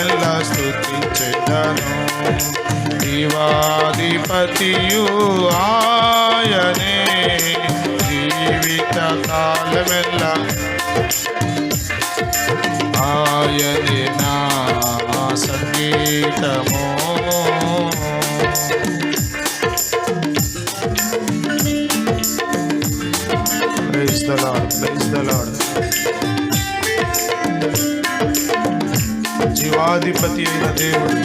నెల స్థుతించెదను దివాధిపతియు ఆయనే. జీవిత కాలమెల్ల ఆయనే నా సంగీతము. Praise the Lord praise the Lord జీవాధిపతి అయిన దేవుడు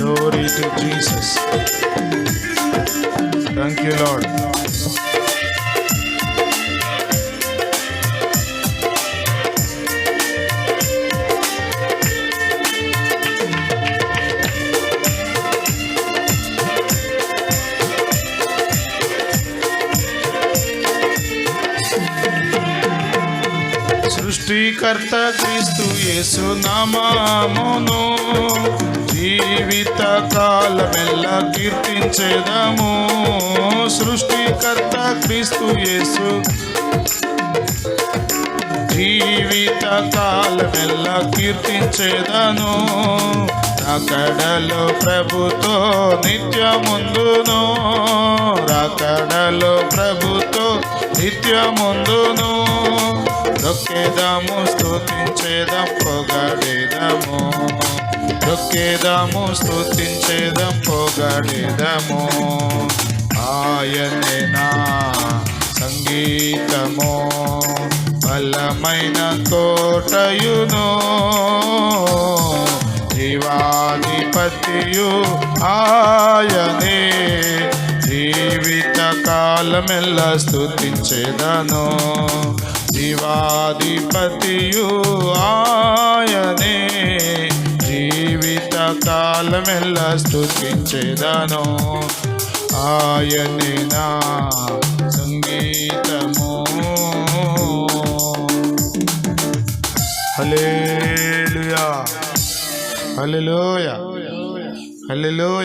Glory to Jesus. Thank you, Lord. సృష్టికర్త క్రీస్తు యేసు నామమును జీవిత కాలమెల్ల కీర్తించేదము. సృష్టికర్త క్రీస్తు యేసు జీవిత కాలమెల్ల కీర్తించేదను. రాకడలో ప్రభుతో నిత్యముందును. రాకడలో ప్రభుతో నిత్యముందును. దొక్కేదాము స్తుతించేదం పొగడేదము. దొక్కేదాము స్థుతించేదం పొగడేదము. ఆయనే నా సంగీతము బలమైన కోటయును జీవాధిపతియు ఆయనే జీవిత కాలమెల్ల స్థుతించేదను జీవాధిపతియు ఆయనే. జీవిత కాలమెల్ల స్థుతించేదను ఆయనే నా సంగీతము. హలే హలో హలో